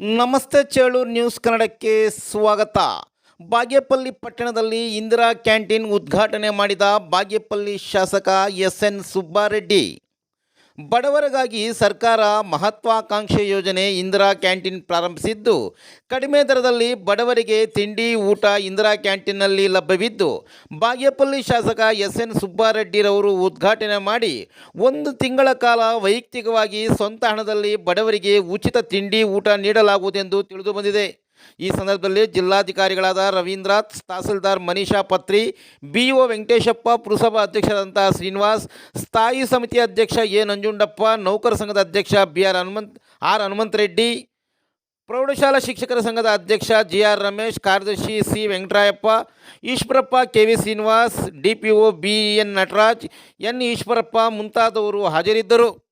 ನಮಸ್ತೆ ಚೇಳೂರು ನ್ಯೂಸ್ ಕನ್ನಡಕ್ಕೆ ಸ್ವಾಗತ. ಬಾಗೇಪಲ್ಲಿ ಪಟ್ಟಣದಲ್ಲಿ ಇಂದಿರಾ ಕ್ಯಾಂಟೀನ್ ಉದ್ಘಾಟನೆ ಮಾಡಿದ ಬಾಗೇಪಲ್ಲಿ ಶಾಸಕ ಎಸ್ ಎನ್ ಸುಬ್ಬಾರೆಡ್ಡಿ. ಬಡವರಿಗಾಗಿ ಸರ್ಕಾರ ಮಹತ್ವಾಕಾಂಕ್ಷೆ ಯೋಜನೆ ಇಂದಿರಾ ಕ್ಯಾಂಟೀನ್ ಪ್ರಾರಂಭಿಸಿದ್ದು. ಕಡಿಮೆ ದರದಲ್ಲಿ ಬಡವರಿಗೆ ತಿಂಡಿ, ಊಟ ಇಂದಿರಾ ಕ್ಯಾಂಟೀನ್ನಲ್ಲಿ ಲಭ್ಯವಿದ್ದು. ಬಾಗೇಪಲ್ಲಿ ಶಾಸಕ ಎಸ್ ಎನ್ ಸುಬ್ಬಾರೆಡ್ಡಿರವರು ಉದ್ಘಾಟನೆ ಮಾಡಿ, ಒಂದು ತಿಂಗಳ ಕಾಲ ವೈಯಕ್ತಿಕವಾಗಿ ಸ್ವಂತ ಹಣದಲ್ಲಿ ಬಡವರಿಗೆ ಉಚಿತ ತಿಂಡಿ, ಊಟ ನೀಡಲಾಗುವುದೆಂದು ತಿಳಿದು ಬಂದಿದೆ. ಈ ಸಂದರ್ಭದಲ್ಲಿ ಜಿಲ್ಲಾಧಿಕಾರಿಗಳಾದ ರವೀಂದ್ರ ತಹಸೀಲ್ದಾರ್ ಮನೀಷಾ ಪತ್ರಿ ಬಿ ಒ ವೆಂಕಟೇಶಪ್ಪ, ಪುರಸಭಾ ಅಧ್ಯಕ್ಷರಾದಂಥ ಶ್ರೀನಿವಾಸ್, ಸ್ಥಾಯಿ ಸಮಿತಿ ಅಧ್ಯಕ್ಷ ಎ ನಂಜುಂಡಪ್ಪ, ನೌಕರ ಸಂಘದ ಅಧ್ಯಕ್ಷ B R Hanumanth R Hanumanth Reddy, ಪ್ರೌಢಶಾಲಾ ಶಿಕ್ಷಕರ ಸಂಘದ ಅಧ್ಯಕ್ಷ ಜಿ ಆರ್ ರಮೇಶ್, ಕಾರ್ಯದರ್ಶಿ C Venkatarayappa, Eshwarappa, K V Srinivas, D P O B N Nataraj, N Eshwarappa ಮುಂತಾದವರು ಹಾಜರಿದ್ದರು.